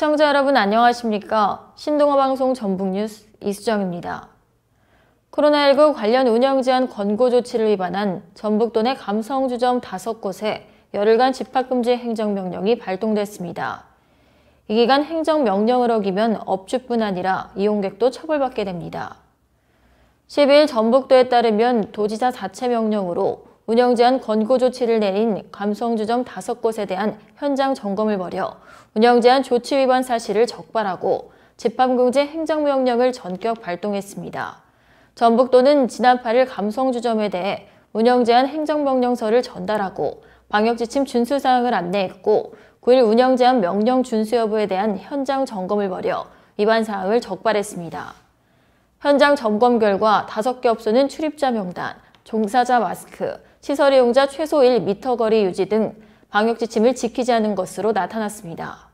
시청자 여러분 안녕하십니까? 신동아 방송 전북뉴스 이수정입니다. 코로나19 관련 운영 제한 권고 조치를 위반한 전북도 내 감성주점 5곳에 열흘간 집합금지 행정명령이 발동됐습니다. 이 기간 행정명령을 어기면 업주뿐 아니라 이용객도 처벌받게 됩니다. 12일 전북도에 따르면 도지사 자체 명령으로 운영 제한 권고 조치를 내린 감성주점 5곳에 대한 현장 점검을 벌여 운영 제한 조치 위반 사실을 적발하고 집합금지 행정명령을 전격 발동했습니다. 전북도는 지난 8일 감성주점에 대해 운영 제한 행정명령서를 전달하고 방역지침 준수 사항을 안내했고 9일 운영 제한 명령 준수 여부에 대한 현장 점검을 벌여 위반 사항을 적발했습니다. 현장 점검 결과 5개 업소는 출입자 명단, 종사자 마스크, 시설 이용자 최소 1m 거리 유지 등 방역 지침을 지키지 않은 것으로 나타났습니다.